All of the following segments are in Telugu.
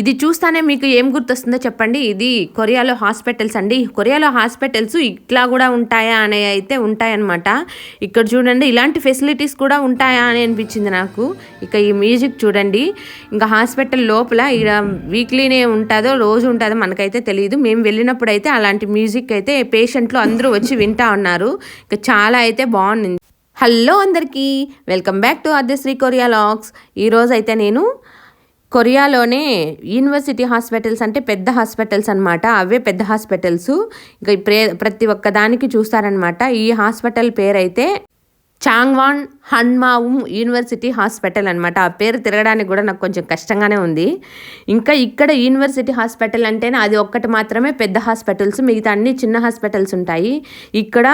ఇది చూస్తానే మీకు ఏం గుర్తొస్తుందో చెప్పండి. ఇది కొరియాలో హాస్పిటల్స్ అండి. కొరియాలో హాస్పిటల్స్ ఇట్లా కూడా ఉంటాయా అనే అయితే ఉంటాయన్నమాట. ఇక్కడ చూడండి ఇలాంటి ఫెసిలిటీస్ కూడా ఉంటాయా అని అనిపించింది నాకు. ఇక ఈ మ్యూజిక్ చూడండి. ఇంకా హాస్పిటల్ లోపల ఇక్కడ వీక్లీనే ఉంటుందో రోజు ఉంటుందో మనకైతే తెలియదు మేము వెళ్ళినప్పుడు అయితే అలాంటి మ్యూజిక్ అయితే పేషెంట్లు అందరూ వచ్చి వింటా ఉన్నారు. ఇక చాలా అయితే బాగుంది. హలో అందరికీ welcome back to Aadyashri Korea logs ఈరోజు అయితే నేను కొరియాలోనే యూనివర్సిటీ హాస్పిటల్స్ అంటే పెద్ద హాస్పిటల్స్ అనమాట అవే పెద్ద హాస్పిటల్స్. ఇంకా ప్రే ప్రతి ఒక్క దానికి చూస్తారనమాట ఈ హాస్పిటల్ పేరైతే చాంగ్వాన్ హన్మావు యూనివర్సిటీ హాస్పిటల్ అనమాట ఆ పేరు తిరగడానికి కూడా నాకు కొంచెం కష్టంగానే ఉంది. ఇంకా ఇక్కడ యూనివర్సిటీ హాస్పిటల్ అంటేనే అది ఒక్కటి మాత్రమే పెద్ద హాస్పిటల్స్ మిగతా అన్ని చిన్న హాస్పిటల్స్ ఉంటాయి. ఇక్కడ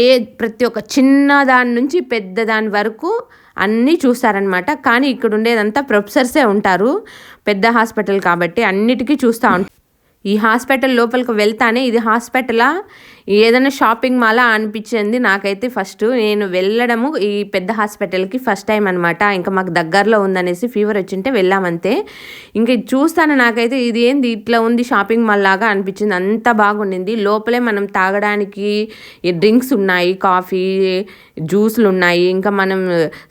ఏ ప్రతి ఒక్క చిన్న దాని నుంచి పెద్ద దాని వరకు అన్నీ చూస్తారనమాట కానీ ఇక్కడ ఉండేదంతా ప్రొఫెసర్సే ఉంటారు. పెద్ద హాస్పిటల్ కాబట్టి అన్నిటికీ చూస్తూ ఉంటారు ఈ హాస్పిటల్ లోపలికి వెళ్తానే ఇది హాస్పిటలా? ఏదైనా షాపింగ్ మాలా అనిపించింది నాకైతే ఫస్ట్. నేను వెళ్ళడము ఈ పెద్ద హాస్పిటల్కి ఫస్ట్ టైం అనమాట ఇంకా మాకు దగ్గరలో ఉందనేసి ఫీవర్ వచ్చింటే వెళ్ళామంతే. ఇంకా చూస్తాను నాకైతే ఇది ఏంది? ఇట్లా ఉంది షాపింగ్ మాల్ లాగా అనిపించింది. అంత బాగుండింది. లోపలే మనం తాగడానికి డ్రింక్స్ ఉన్నాయి కాఫీ జ్యూస్లు ఉన్నాయి ఇంకా మనం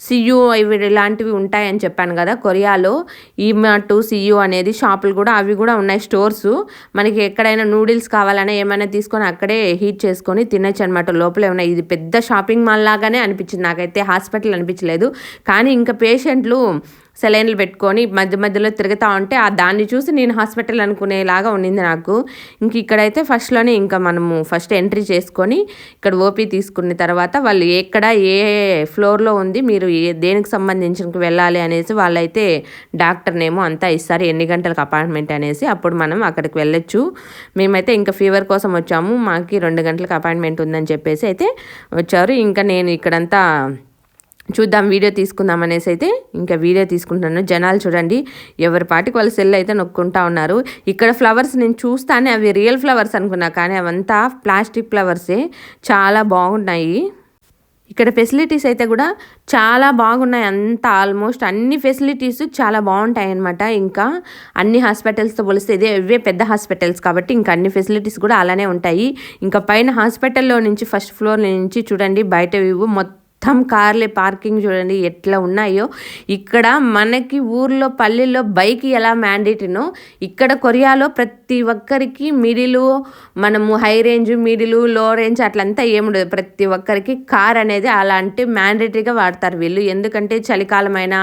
సియు ఇవి ఇలాంటివి ఉంటాయని చెప్పాను కదా కొరియాలో. ఈ మటు సియు అనేది షాపులు కూడా అవి కూడా ఉన్నాయి స్టోర్స్. మనకి ఎక్కడైనా నూడిల్స్ కావాలన్నా ఏమైనా తీసుకొని అక్కడే హీట్ చేసుకొని తినచ్చు అనమాట లోపలే ఉన్నాయి ఇది పెద్ద షాపింగ్ మాల్ లాగానే అనిపించింది. నాకైతే హాస్పిటల్ అనిపించలేదు. కానీ ఇంకా పేషెంట్లు సెలైన్లు పెట్టుకొని మధ్య మధ్యలో తిరుగుతూ ఉంటే ఆ దాన్ని చూసి నేను హాస్పిటల్ అనుకునేలాగా ఉండింది నాకు. ఇంక ఇక్కడైతే ఫస్ట్లోనే ఇంకా మనము ఫస్ట్ ఎంట్రీ చేసుకొని ఇక్కడ ఓపీ తీసుకున్న తర్వాత వాళ్ళు ఎక్కడ ఏ ఫ్లోర్లో ఉంది మీరు ఏ దేనికి సంబంధించిన వెళ్ళాలి అనేసి వాళ్ళైతే డాక్టర్నేమో అంతా ఇస్తారు ఎన్ని గంటలకు అపాయింట్మెంట్ అనేసి. అప్పుడు మనం అక్కడికి వెళ్ళొచ్చు. మేమైతే ఇంకా ఫీవర్ కోసం వచ్చాము. మాకు రెండు గంటలకు అపాయింట్మెంట్ ఉందని చెప్పేసి అయితే వచ్చారు. ఇంకా నేను ఇక్కడంతా చూద్దాం వీడియో తీసుకుందాం అనేసి అయితే ఇంకా వీడియో తీసుకుంటున్నాను. జనాలు చూడండి ఎవరి పాటికి వాళ్ళ సెల్ అయితే నొక్కుంటా ఉన్నారు. ఇక్కడ ఫ్లవర్స్ నేను చూస్తానే అవి రియల్ ఫ్లవర్స్ అనుకున్నా కానీ అవంతా ప్లాస్టిక్ ఫ్లవర్సే చాలా బాగున్నాయి. ఇక్కడ ఫెసిలిటీస్ అయితే కూడా చాలా బాగున్నాయి. అంత ఆల్మోస్ట్ అన్ని ఫెసిలిటీస్ చాలా బాగుంటాయి అనమాట ఇంకా అన్ని హాస్పిటల్స్తో పోలిస్తే ఇదే ఇవే పెద్ద హాస్పిటల్స్ కాబట్టి ఇంకా అన్ని ఫెసిలిటీస్ కూడా అలానే ఉంటాయి. ఇంకా పైన హాస్పిటల్లో నుంచి ఫస్ట్ ఫ్లోర్ నుంచి చూడండి బయట వ్యూ మొత్తం మొత్తం కార్లే పార్కింగ్ చూడండి ఎట్లా ఉన్నాయో. ఇక్కడ మనకి ఊర్లో పల్లెల్లో బైక్ ఎలా మ్యాండేటరీనో ఇక్కడ కొరియాలో ప్రతి ఒక్కరికి మిడిలు మనము high range middle low range అట్లంతా ఏముండదు ప్రతి ఒక్కరికి కార్ అనేది అలాంటి మ్యాండేటరీగా వాడతారు వీళ్ళు. ఎందుకంటే చలికాలమైన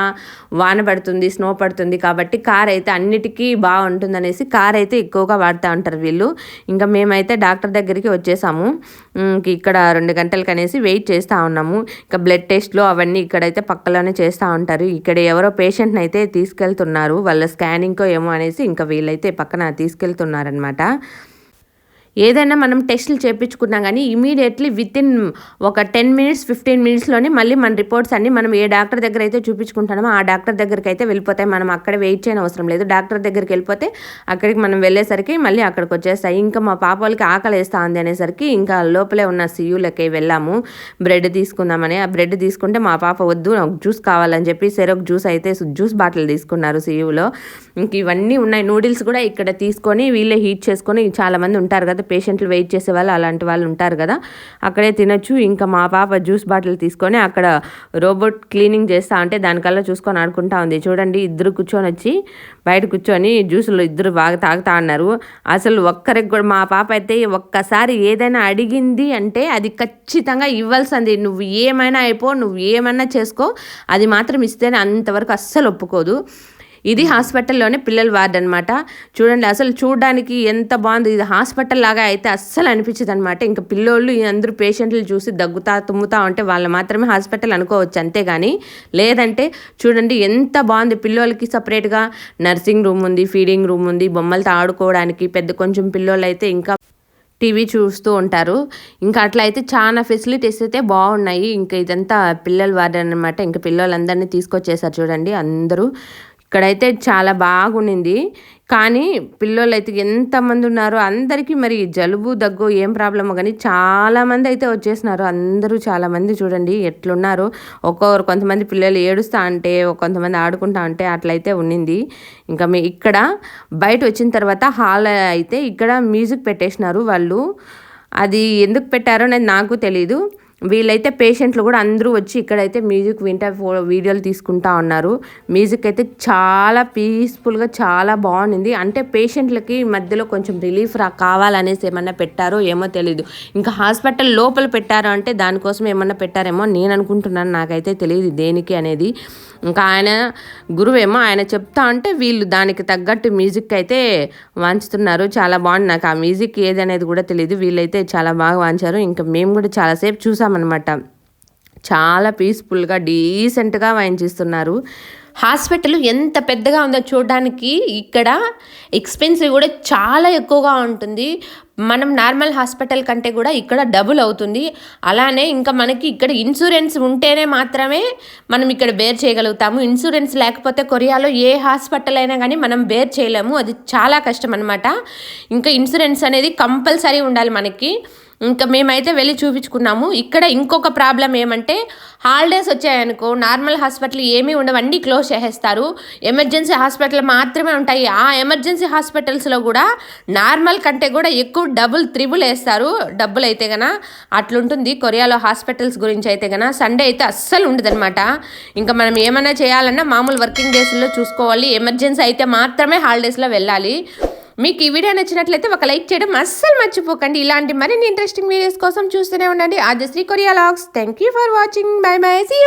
వాన పడుతుంది స్నో పడుతుంది కాబట్టి కార్ అయితే అన్నిటికీ బాగుంటుంది అనేసి కార్ అయితే ఎక్కువగా వాడుతూ ఉంటారు వీళ్ళు. ఇంకా మేమైతే డాక్టర్ దగ్గరికి వచ్చేసాము. ఇక్కడ రెండు గంటలకు అనేసి వెయిట్ చేస్తూ ఉన్నాము. ఇంకా బ్లడ్ టెస్ట్లు అవన్నీ ఇక్కడైతే పక్కలోనే చేస్తూ ఉంటారు. ఇక్కడ ఎవరో పేషెంట్ని అయితే తీసుకెళ్తున్నారు. వాళ్ళ స్కానింగ్కో ఏమో అనేసి ఇంకా వీళ్ళైతే పక్కన తీసుకెళ్తున్నారనమాట ఏదైనా మనం టెస్టులు చేయించుకున్నా కానీ ఇమీడియట్లీ విత్ ఇన్ ఒక టెన్ మినిట్స్ ఫిఫ్టీన్ మినిట్స్లోనే మళ్ళీ మన రిపోర్ట్స్ అన్ని మనం ఏ డాక్టర్ దగ్గర అయితే చూపించుకుంటామో ఆ డాక్టర్ దగ్గరికి అయితే వెళ్ళిపోతాయి. మనం అక్కడ వెయిట్ చేయని అవసరం లేదు. డాక్టర్ దగ్గరికి వెళ్ళిపోతే అక్కడికి మనం వెళ్ళేసరికి మళ్ళీ అక్కడికి వచ్చేస్తాయి. ఇంకా మా పాప వాళ్ళకి ఆకలి వేస్తా ఉంది అనేసరికి ఇంకా లోపలే ఉన్న సియూలకి వెళ్ళాము. బ్రెడ్ తీసుకుందామని. ఆ బ్రెడ్ తీసుకుంటే మా పాప వద్దు నాకు జ్యూస్ కావాలని చెప్పి సెరొక్ జ్యూస్ అయితే జ్యూస్ బాటిల్ తీసుకున్నారు సీయూలో. ఇంక ఇవన్నీ ఉన్నాయి. నూడిల్స్ కూడా ఇక్కడ తీసుకొని వీళ్ళే హీట్ చేసుకొని చాలామంది ఉంటారు కదా పేషెంట్లు వెయిట్ చేసే వాళ్ళు అలాంటి వాళ్ళు ఉంటారు కదా. అక్కడే తినొచ్చు. ఇంకా మా పాప జ్యూస్ బాటిల్ తీసుకొని అక్కడ రోబోట్ క్లీనింగ్ చేస్తా అంటే దానికల్లా చూసుకొని ఆడుకుంటా ఉంది. చూడండి ఇద్దరు కూర్చొని వచ్చి బయట కూర్చొని జ్యూసులు ఇద్దరు బాగా తాగుతా అన్నారు. అసలు ఒక్కరికి కూడా మా పాప అయితే ఒక్కసారి ఏదైనా అడిగింది అంటే అది ఖచ్చితంగా ఇవ్వాల్సింది. నువ్వు ఏమైనా అయిపో నువ్వు ఏమైనా చేసుకో. అది మాత్రం ఇస్తేనే అంతవరకు అస్సలు ఒప్పుకోదు. ఇది హాస్పిటల్లోనే పిల్లల వార్డ్ అనమాట చూడండి అసలు చూడడానికి ఎంత బాగుంది. ఇది హాస్పిటల్ లాగా అయితే అస్సలు అనిపించదు అనమాట ఇంకా పిల్లోళ్ళు అందరూ పేషెంట్లు చూసి దగ్గుతా తుమ్ముతా ఉంటే వాళ్ళు మాత్రమే హాస్పిటల్ అనుకోవచ్చు అంతేగాని లేదంటే చూడండి ఎంత బాగుంది. పిల్లోళ్ళకి సపరేట్గా నర్సింగ్ రూమ్ ఉంది ఫీడింగ్ రూమ్ ఉంది బొమ్మలతో ఆడుకోవడానికి పెద్ద కొంచెం పిల్లోళ్ళు అయితే ఇంకా టీవీ చూస్తూ ఉంటారు. ఇంకా అట్లా అయితే చాలా ఫెసిలిటీస్ అయితే బాగున్నాయి. ఇంకా ఇదంతా పిల్లల వార్డెన్ అనమాట ఇంకా పిల్లలందరినీ తీసుకొచ్చేసారు చూడండి అందరూ. ఇక్కడైతే చాలా బాగుండింది. కానీ పిల్లలు అయితే ఎంతమంది ఉన్నారో అందరికీ మరి జలుబు దగ్గు ఏం ప్రాబ్లమో కానీ చాలామంది అయితే వచ్చేసినారు. అందరూ చాలామంది చూడండి ఎట్లున్నారు. ఒక్కొక్కరు కొంతమంది పిల్లలు ఏడుస్తా అంటే కొంతమంది ఆడుకుంటా అంటే అట్లయితే ఉండింది. ఇంకా మీ ఇక్కడ బయట వచ్చిన తర్వాత హాల్ అయితే ఇక్కడ మ్యూజిక్ పెట్టేసినారు వాళ్ళు. అది ఎందుకు పెట్టారో అనేది నాకు తెలీదు. వీళ్ళైతే పేషెంట్లు కూడా అందరూ వచ్చి ఇక్కడైతే మ్యూజిక్ వింటా ఫో వీడియోలు తీసుకుంటా ఉన్నారు. మ్యూజిక్ అయితే చాలా పీస్ఫుల్గా చాలా బాగుంది అంటే పేషెంట్లకి మధ్యలో కొంచెం రిలీఫ్ రా కావాలనేసి ఏమన్నా పెట్టారో ఏమో తెలీదు. ఇంకా హాస్పిటల్ లోపల పెట్టారో అంటే దానికోసం ఏమన్నా పెట్టారేమో నేను అనుకుంటున్నాను. నాకైతే తెలియదు దేనికి అనేది. ఇంకా ఆయన గురువేమో ఆయన చెప్తా అంటే వీళ్ళు దానికి తగ్గట్టు మ్యూజిక్ అయితే వాంచుతున్నారు చాలా బాగుంది. నాకు ఆ మ్యూజిక్ ఏదనేది కూడా తెలియదు వీళ్ళైతే చాలా బాగా వాంచారు ఇంకా మేము కూడా చాలాసేపు చూసామన్నమాట చాలా పీస్ఫుల్గా డీసెంట్గా వాయించిస్తున్నారు హాస్పిటల్ ఎంత పెద్దగా ఉందో చూడడానికి ఇక్కడ ఎక్స్పెన్సివ్ కూడా చాలా ఎక్కువగా ఉంటుంది. మనం నార్మల్ హాస్పిటల్ కంటే కూడా ఇక్కడ డబుల్ అవుతుంది. అలానే ఇంకా మనకి ఇక్కడ ఇన్సూరెన్స్ ఉంటేనే మాత్రమే మనం ఇక్కడ బేర్ చేయగలుగుతాము. ఇన్సూరెన్స్ లేకపోతే కొరియాలో ఏ హాస్పిటల్ అయినా కానీ మనం బేర్ చేయలేము. అది చాలా కష్టం అనమాట ఇంకా ఇన్సూరెన్స్ అనేది కంపల్సరీ ఉండాలి మనకి. ఇంకా మేమైతే వెళ్ళి చూపించుకున్నాము. ఇక్కడ ఇంకొక ప్రాబ్లం ఏమంటే హాలిడేస్ వచ్చాయనుకో నార్మల్ హాస్పిటల్ ఏమీ ఉండవన్నీ క్లోజ్ చేసేస్తారు. ఎమర్జెన్సీ హాస్పిటల్ మాత్రమే ఉంటాయి. ఆ ఎమర్జెన్సీ హాస్పిటల్స్లో కూడా నార్మల్ కంటే కూడా ఎక్కువ డబుల్ త్రిబుల్ వేస్తారు. డబ్బులు అయితే గన అట్లుంటుంది. కొరియాలో హాస్పిటల్స్ గురించి అయితే గన సండే అయితే అస్సలు ఉండదనమాట ఇంకా మనం ఏమైనా చేయాలన్నా మామూలు వర్కింగ్ డేస్లో చూసుకోవాలి. ఎమర్జెన్సీ అయితే మాత్రమే హాలిడేస్లో వెళ్ళాలి. మీకు ఈ వీడియో నచ్చినట్లయితే ఒక లైక్ చేయడం అస్సలు మర్చిపోకండి. ఇలాంటి మరిన్ని ఇంట్రెస్టింగ్ వీడియోస్ కోసం చూస్తూనే ఉండండి. Aadyashri Korea logs. Thank you for watching bye bye see